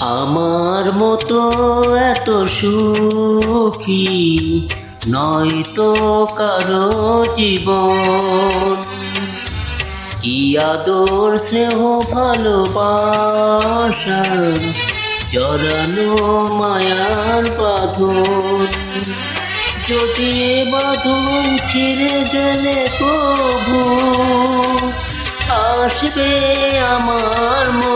আমার মতো এত সুখী নয় তো কারও জীবন। কি আদর, স্নেহ, ভালোবাসা, জড়ানো মায়ার বাঁধন যদি বাঁধন ছিঁড়ে গেলে প্রভু, আসবে আমার মরণ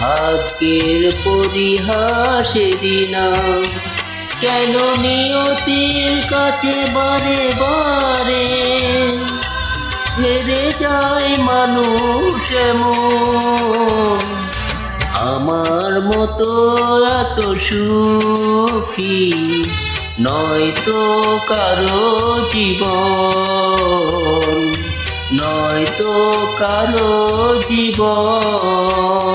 ভাগ্যের পরিহাসেরই নাম কেন নিয়তির কাছে বারে বারে হেরে যায় মানুষ আমার মতো এত সুখী নয় তো কারও জীবন। নয়তো কারও জীবন।